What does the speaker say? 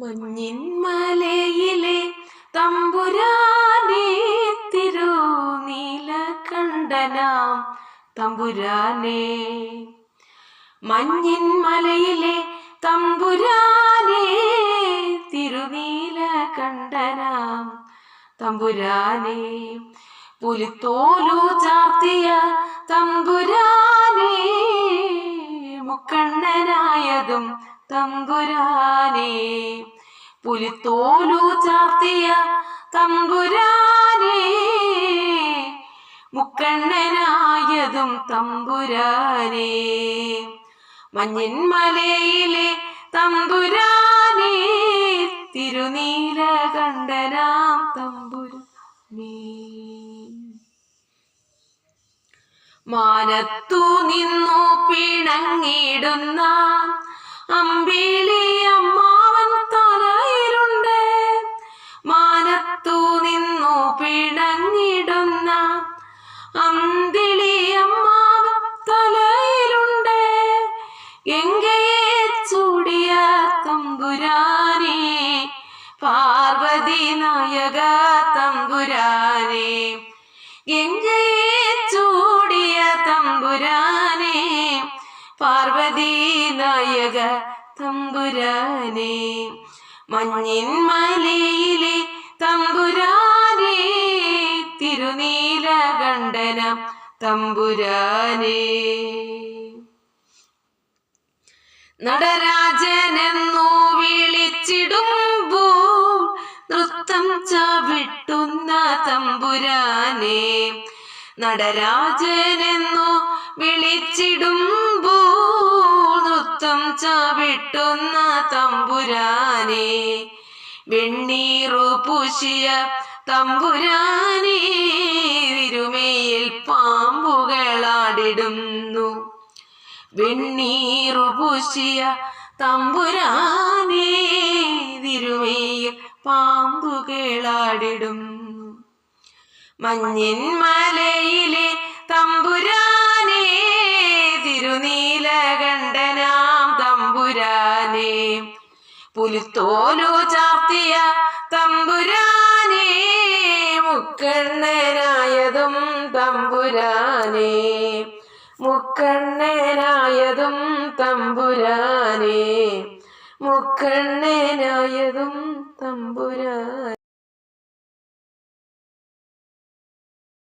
മഞ്ഞിൻ മലയിലെ തമ്പുരാനെ തിരുനീലകണ്ഠനാം. തമ്പുരാനെ മഞ്ഞിൻ മലയിലെ തമ്പുരാനെ തിരുനീലകണ്ഠനാം. തമ്പുരാനെ പുലിത്തോലു ചാർത്തിയ തമ്പുരാനെ മുക്കണ്ണനായതും തമ്പുരാനെ. പുലിത്തോലു ചാർത്തിയ തമ്പുരാനെ. മുക്കണ്ണനായതും തമ്പുരാനെ. മഞ്ഞൻ മലയിലെ തമ്പുരാനെ. തിരുനീലകണ്ഠനാം തമ്പുരാനേ. മാനത്തു നിന്നു പിണങ്ങിടുന്ന അമ്പിളി അമ്മാവൻ തലയിലുണ്ട് മാനത്തു നിന്നു പിണങ്ങിടുന്ന അന്തിളി അമ്മാവൻ തലയിലുണ്ട്. എങ്കയെ ചൂടിയ തമ്പുരാനെ പാർവതി നായക തമ്പുരാനെ. എങ്കയെ ചൂടിയ തമ്പുരാനെ പാർവതി നായക തമ്പുരാനെ മഞ്ഞിൻ മലയിലെ തമ്പുരാനെ തിരുനീലകണ്ഠന തമ്പുരാനെ. നടരാജനെന്നു വിളിച്ചിടുമ്പോൾ നൃത്തം ചവിട്ടുന്ന തമ്പുരാനെ. നടരാജനെന്നു വിളിച്ചിടുമ്പോൾ ചവിട്ടുന്ന തമ്പുരാനെ വെണ്ണീറു പൂശിയ തമ്പുരാനെ തിരുമയിൽ പാമ്പുകളാടിടുന്നു. വെണ്ണീറു പൂശിയ തമ്പുരാനെ തിരുമയിൽ പാമ്പുകളാടിടുന്നു. മഞ്ഞിൻ മലയിലെ തമ്പുരാനെ പുലിത്തോലു ചാർത്തിയ തമ്പുരാനെ മുക്കണ്ണനായതും തമ്പുരാനെ. മുക്കണ്ണനായതും തമ്പുരാനെ മുക്കണ്ണനായതും തമ്പുരാൻ